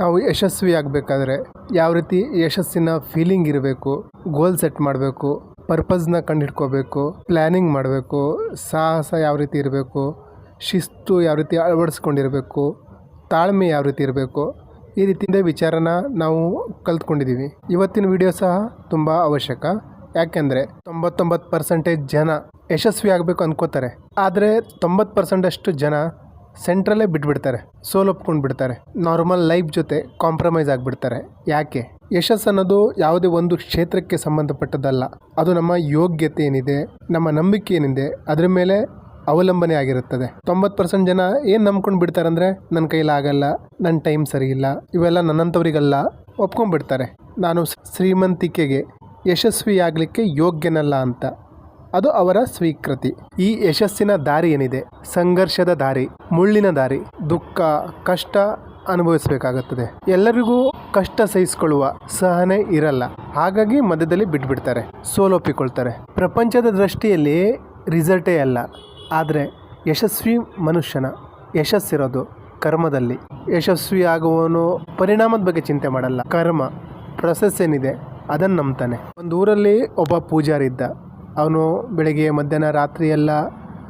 ನಾವು ಯಶಸ್ವಿ ಆಗಬೇಕಾದ್ರೆ ಯಾವ ರೀತಿ ಯಶಸ್ಸಿನ ಫೀಲಿಂಗ್ ಇರಬೇಕು ಗೋಲ್ ಸೆಟ್ ಮಾಡಬೇಕು ಪರ್ಪಸ್ನ ಕಂಡುಹಿಡ್ಕೋಬೇಕು ಪ್ಲ್ಯಾನಿಂಗ್ ಮಾಡಬೇಕು, ಸಾಹಸ ಯಾವ ರೀತಿ ಇರಬೇಕು, ಶಿಸ್ತು ಯಾವ ರೀತಿ ಅಳವಡಿಸ್ಕೊಂಡಿರಬೇಕು, ತಾಳ್ಮೆ ಯಾವ ರೀತಿ ಇರಬೇಕು, ಈ ರೀತಿಯಿಂದ ವಿಚಾರನ ನಾವು ಕಲ್ತ್ಕೊಂಡಿದ್ದೀವಿ. ಇವತ್ತಿನ ವಿಡಿಯೋ ಸಹ ತುಂಬ ಅವಶ್ಯಕ. ಯಾಕೆಂದರೆ ತೊಂಬತ್ತೊಂಬತ್ತು ಪರ್ಸೆಂಟೇಜ್ ಜನ ಯಶಸ್ವಿ ಆಗಬೇಕು ಅಂದ್ಕೋತಾರೆ ಆದರೆ ತೊಂಬತ್ತು ಪರ್ಸೆಂಟಷ್ಟು ಜನ ಸೆಂಟ್ರಲ್ಲೇ ಬಿಟ್ಬಿಡ್ತಾರೆ ಸೋಲೊಪ್ಕೊಂಡು ಬಿಡ್ತಾರೆ. ನಾರ್ಮಲ್ ಲೈಫ್ ಜೊತೆ ಕಾಂಪ್ರಮೈಸ್ ಆಗಿಬಿಡ್ತಾರೆ. ಯಾಕೆ? ಯಶಸ್ಸು ಅನ್ನೋದು ಯಾವುದೇ ಒಂದು ಕ್ಷೇತ್ರಕ್ಕೆ ಸಂಬಂಧಪಟ್ಟದ್ದಲ್ಲ. ಅದು ನಮ್ಮ ಯೋಗ್ಯತೆ ಏನಿದೆ, ನಮ್ಮ ನಂಬಿಕೆ ಏನಿದೆ, ಅದರ ಮೇಲೆ ಅವಲಂಬನೆ ಆಗಿರುತ್ತದೆ. ತೊಂಬತ್ತು ಪರ್ಸೆಂಟ್ ಜನ ಏನು ನಂಬ್ಕೊಂಡು ಬಿಡ್ತಾರೆ ಅಂದರೆ ನನ್ನ ಕೈಲಿ ಆಗಲ್ಲ ನನ್ನ ಟೈಮ್ ಸರಿ ಇಲ್ಲ ಇವೆಲ್ಲ ನನ್ನಂಥವ್ರಿಗಲ್ಲ ಒಪ್ಕೊಂಡ್ಬಿಡ್ತಾರೆ. ನಾನು ಶ್ರೀಮಂತಿಕೆಗೆ ಯಶಸ್ವಿಯಾಗಲಿಕ್ಕೆ ಯೋಗ್ಯನಲ್ಲ ಅಂತ. ಅದು ಅವರ ಸ್ವೀಕೃತಿ. ಈ ಯಶಸ್ಸಿನ ದಾರಿ ಏನಿದೆ? ಸಂಘರ್ಷದ ದಾರಿ, ಮುಳ್ಳಿನ ದಾರಿ, ದುಃಖ, ಕಷ್ಟ ಅನುಭವಿಸಬೇಕಾಗುತ್ತದೆ. ಎಲ್ಲರಿಗೂ ಕಷ್ಟ ಸಹಿಸಿಕೊಳ್ಳುವ ಸಹನೆ ಇರಲ್ಲ. ಹಾಗಾಗಿ ಮಧ್ಯದಲ್ಲಿ ಬಿಟ್ಬಿಡ್ತಾರೆ, ಸೋಲೊಪ್ಪಿಕೊಳ್ತಾರೆ. ಪ್ರಪಂಚದ ದೃಷ್ಟಿಯಲ್ಲಿ ರಿಸಲ್ಟೇ ಅಲ್ಲ. ಆದರೆ ಯಶಸ್ವಿ ಮನುಷ್ಯನ ಯಶಸ್ಸಿರೋದು ಕರ್ಮದಲ್ಲಿ. ಯಶಸ್ವಿ ಆಗುವವನು ಪರಿಣಾಮದ ಬಗ್ಗೆ ಚಿಂತೆ ಮಾಡಲ್ಲ. ಕರ್ಮ ಪ್ರೊಸೆಸ್ ಏನಿದೆ ಅದನ್ನು ನಂಬ್ತಾನೆ. ಒಂದು ಊರಲ್ಲಿ ಒಬ್ಬ ಪೂಜಾರಿ ಇದ್ದ ಅವನು ಬೆಳಗ್ಗೆ, ಮಧ್ಯಾಹ್ನ ರಾತ್ರಿ ಎಲ್ಲ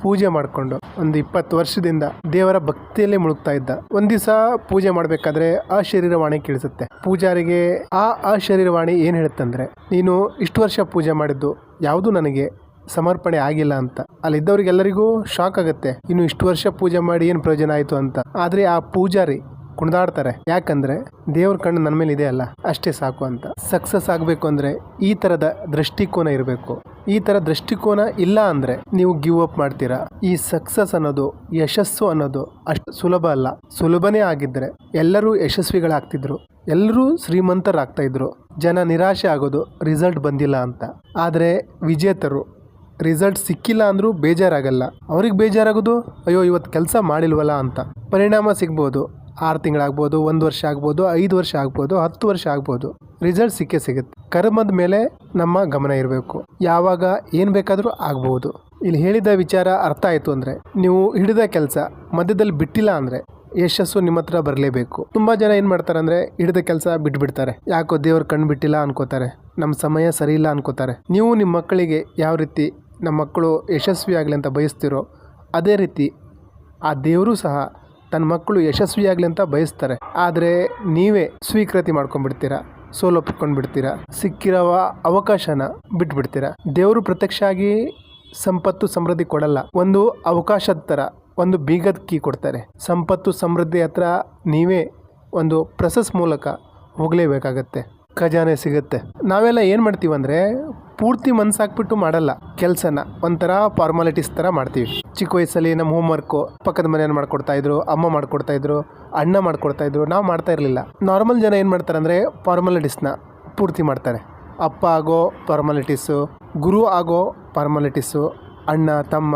ಪೂಜೆ ಮಾಡಿಕೊಂಡು ಒಂದು ಇಪ್ಪತ್ತು ವರ್ಷದಿಂದ ದೇವರ ಭಕ್ತಿಯಲ್ಲೇ ಮುಳುಗ್ತಾ ಇದ್ದ. ಒಂದ್ ದಿವಸ ಪೂಜೆ ಮಾಡಬೇಕಾದ್ರೆ ಆ ಶರೀರವಾಣಿ ಕೇಳಿಸುತ್ತೆ. ಪೂಜಾರಿಗೆ ಆ ಅಶರೀರವಾಣಿ ಏನು ಹೇಳುತ್ತಂದ್ರೆ, ನೀನು ಇಷ್ಟು ವರ್ಷ ಪೂಜೆ ಮಾಡಿದ್ದು ಯಾವುದು ನನಗೆ ಸಮರ್ಪಣೆ ಆಗಿಲ್ಲ ಅಂತ. ಅಲ್ಲಿದ್ದವರಿಗೆಲ್ಲರಿಗೂ ಶಾಕ್ ಆಗುತ್ತೆ. ಇನ್ನು ಇಷ್ಟು ವರ್ಷ ಪೂಜೆ ಮಾಡಿ ಏನು ಪ್ರಯೋಜನ ಆಯಿತು ಅಂತ. ಆದರೆ ಆ ಪೂಜಾರಿ ಕುಣಿದಾಡ್ತಾರೆ. ಯಾಕಂದ್ರೆ ದೇವ್ರ ಕಣ್ಣು ನನ್ನ ಮೇಲೆ ಇದೆ ಅಲ್ಲ, ಅಷ್ಟೇ ಸಾಕು ಅಂತ. ಸಕ್ಸಸ್ ಆಗಬೇಕು ಅಂದ್ರೆ ಈ ತರದ ದೃಷ್ಟಿಕೋನ ಇರಬೇಕು. ಈ ತರ ದೃಷ್ಟಿಕೋನ ಇಲ್ಲ ಅಂದ್ರೆ ನೀವು ಗಿವ್ ಅಪ್ ಮಾಡ್ತೀರಾ. ಈ ಸಕ್ಸಸ್ ಅನ್ನೋದು, ಯಶಸ್ಸು ಅನ್ನೋದು ಅಷ್ಟು ಸುಲಭ ಅಲ್ಲ. ಸುಲಭನೇ ಆಗಿದ್ರೆ ಎಲ್ಲರೂ ಯಶಸ್ವಿಗಳಾಗ್ತಿದ್ರು. ಎಲ್ಲರೂ ಶ್ರೀಮಂತರಾಗ್ತಾ ಇದ್ರು ಜನ ನಿರಾಶೆ ಆಗೋದು ರಿಸಲ್ಟ್ ಬಂದಿಲ್ಲ ಅಂತ. ಆದರೆ ವಿಜೇತರು ರಿಸಲ್ಟ್ ಸಿಕ್ಕಿಲ್ಲ ಅಂದರೂ ಬೇಜಾರಾಗಲ್ಲ. ಅವ್ರಿಗೆ ಬೇಜಾರಾಗೋದು, ಅಯ್ಯೋ ಇವತ್ತು ಕೆಲಸ ಮಾಡಿಲ್ವಲ್ಲ ಅಂತ. ಪರಿಣಾಮ ಸಿಗ್ಬೋದು. ಆರು ತಿಂಗಳಾಗ್ಬೋದು, ಒಂದು ವರ್ಷ ಆಗ್ಬೋದು, ಐದು ವರ್ಷ ಆಗ್ಬೋದು, ಹತ್ತು ವರ್ಷ ಆಗ್ಬೋದು ರಿಸಲ್ಟ್ ಸಿಕ್ಕೇ ಸಿಗುತ್ತೆ. ಕರ್ಮದ ಮೇಲೆ ನಮ್ಮ ಗಮನ ಇರಬೇಕು. ಯಾವಾಗ ಏನು ಬೇಕಾದರೂ ಆಗ್ಬೋದು. ಇಲ್ಲಿ ಹೇಳಿದ ವಿಚಾರ ಅರ್ಥ ಆಯಿತು ಅಂದರೆ, ನೀವು ಹಿಡಿದ ಕೆಲಸ ಮಧ್ಯದಲ್ಲಿ ಬಿಟ್ಟಿಲ್ಲ ಅಂದರೆ ಯಶಸ್ಸು ನಿಮ್ಮ ಹತ್ರ ಬರಲೇಬೇಕು. ತುಂಬ ಜನ ಏನು ಮಾಡ್ತಾರೆ ಅಂದರೆ, ಹಿಡಿದ ಕೆಲಸ ಬಿಟ್ಬಿಡ್ತಾರೆ. ಯಾಕೋ ದೇವ್ರ ಕಣ್ಣು ಬಿಟ್ಟಿಲ್ಲ ಅನ್ಕೋತಾರೆ. ನಮ್ಮ ಸಮಯ ಸರಿ ಇಲ್ಲ ಅನ್ಕೋತಾರೆ. ನೀವು ನಿಮ್ಮ ಮಕ್ಕಳಿಗೆ ಯಾವ ರೀತಿ ನಮ್ಮ ಮಕ್ಕಳು ಯಶಸ್ವಿ ಆಗಲಿ ಅಂತ ಬಯಸ್ತಿರೋ, ಅದೇ ರೀತಿ ಆ ದೇವರು ಸಹ ತನ್ನ ಮಕ್ಕಳು ಯಶಸ್ವಿಯಾಗಲಿ ಅಂತ ಬಯಸ್ತಾರೆ. ಆದರೆ ನೀವೇ ಸ್ವೀಕೃತಿ ಮಾಡ್ಕೊಂಡ್ಬಿಡ್ತೀರಾ? ಸೋಲೊಪ್ಕೊಂಡ್ಬಿಡ್ತೀರಾ ಸಿಕ್ಕಿರೋ ಅವಕಾಶನ ಬಿಟ್ಬಿಡ್ತೀರಾ? ದೇವರು ಪ್ರತ್ಯಕ್ಷ ಆಗಿ ಸಂಪತ್ತು ಸಮೃದ್ಧಿ ಕೊಡಲ್ಲ. ಒಂದು ಅವಕಾಶದ ಥರ ಒಂದು ಬೀಗದ ಕೀ ಕೊಡ್ತಾರೆ. ಸಂಪತ್ತು ಸಮೃದ್ಧಿ ಹತ್ರ ನೀವೇ ಒಂದು ಪ್ರೊಸೆಸ್ ಮೂಲಕ ಹೋಗಲೇಬೇಕಾಗತ್ತೆ. ಖಜಾನೆ ಸಿಗುತ್ತೆ. ನಾವೆಲ್ಲ ಏನು ಮಾಡ್ತೀವಿ ಅಂದರೆ ಪೂರ್ತಿ ಮನ್ಸಾಕ್ಬಿಟ್ಟು ಮಾಡಲ್ಲ. ಕೆಲಸನ ಒಂಥರ ಫಾರ್ಮಾಲಿಟೀಸ್ ಥರ ಮಾಡ್ತೀವಿ. ಚಿಕ್ಕ ವಯಸ್ಸಲ್ಲಿ ನಮ್ಮ ಹೋಮ್ವರ್ಕು ಪಕ್ಕದ ಮನೆಯನ್ನು ಮಾಡ್ಕೊಡ್ತಾ ಇದ್ರು, ಅಮ್ಮ ಮಾಡ್ಕೊಡ್ತಾ ಇದ್ರು, ಅಣ್ಣ ಮಾಡ್ಕೊಡ್ತಾ ಇದ್ರು, ನಾವು ಮಾಡ್ತಾ ಇರಲಿಲ್ಲ. ನಾರ್ಮಲ್ ಜನ ಏನು ಮಾಡ್ತಾರೆ ಅಂದರೆ ಫಾರ್ಮಾಲಿಟೀಸ್ನ ಪೂರ್ತಿ ಮಾಡ್ತಾರೆ. ಅಪ್ಪ ಆಗೋ ಫಾರ್ಮಾಲಿಟೀಸು ಗುರು ಆಗೋ ಫಾರ್ಮಾಲಿಟೀಸು ಅಣ್ಣ, ತಮ್ಮ,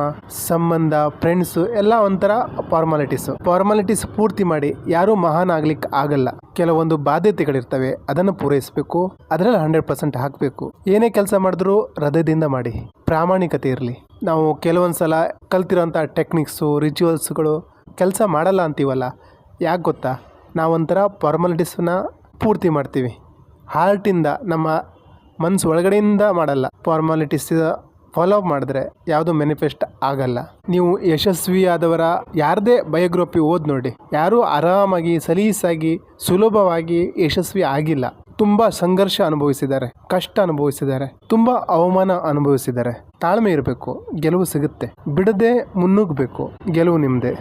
ಸಂಬಂಧ ಫ್ರೆಂಡ್ಸು ಎಲ್ಲ ಒಂಥರ ಫಾರ್ಮಾಲಿಟೀಸು ಫಾರ್ಮಾಲಿಟೀಸ್ ಪೂರ್ತಿ ಮಾಡಿ ಯಾರೂ ಮಹಾನ್ ಆಗ್ಲಿಕ್ಕೆ ಆಗಲ್ಲ. ಕೆಲವೊಂದು ಬಾಧ್ಯತೆಗಳಿರ್ತವೆ, ಅದನ್ನು ಪೂರೈಸಬೇಕು, ಅದರಲ್ಲಿ ಹಂಡ್ರೆಡ್ ಪರ್ಸೆಂಟ್ ಹಾಕಬೇಕು. ಏನೇ ಕೆಲಸ ಮಾಡಿದ್ರು ಹೃದಯದಿಂದ ಮಾಡಿ. ಪ್ರಾಮಾಣಿಕತೆ ಇರಲಿ. ನಾವು ಕೆಲವೊಂದು ಸಲ ಕಲ್ತಿರೋಂಥ ಟೆಕ್ನಿಕ್ಸು ರಿಚುವಲ್ಸ್ಗಳು ಕೆಲಸ ಮಾಡಲ್ಲ ಅಂತೀವಲ್ಲ, ಯಾಕೆ ಗೊತ್ತಾ? ನಾವೊಂಥರ ಫಾರ್ಮಾಲಿಟೀಸನ್ನ ಪೂರ್ತಿ ಮಾಡ್ತೀವಿ. ಹಾರ್ಟಿಂದ ನಮ್ಮ ಮನಸ್ಸು ಒಳಗಡೆಯಿಂದ ಮಾಡಲ್ಲ. ಫಾರ್ಮಾಲಿಟೀಸ್ ಫಾಲೋ ಮಾಡಿದ್ರೆ ಯಾವುದು ಮ್ಯಾನಿಫೆಸ್ಟ್ ಆಗಲ್ಲ. ನೀವು ಯಶಸ್ವಿಯಾದವರ ಯಾರದೇ ಬಯೋಗ್ರಫಿ ಓದ್ ನೋಡಿ. ಯಾರೂ ಆರಾಮಾಗಿ, ಸಲೀಸಾಗಿ, ಸುಲಭವಾಗಿ ಯಶಸ್ವಿ ಆಗಿಲ್ಲ. ತುಂಬ ಸಂಘರ್ಷ ಅನುಭವಿಸಿದ್ದಾರೆ, ಕಷ್ಟ ಅನುಭವಿಸಿದ್ದಾರೆ, ತುಂಬ ಅವಮಾನ ಅನುಭವಿಸಿದ್ದಾರೆ. ತಾಳ್ಮೆ ಇರಬೇಕು, ಗೆಲುವು ಸಿಗುತ್ತೆ. ಬಿಡದೆ ಮುನ್ನುಗ್ಗಬೇಕು ಗೆಲುವು ನಿಮ್ಮದೇ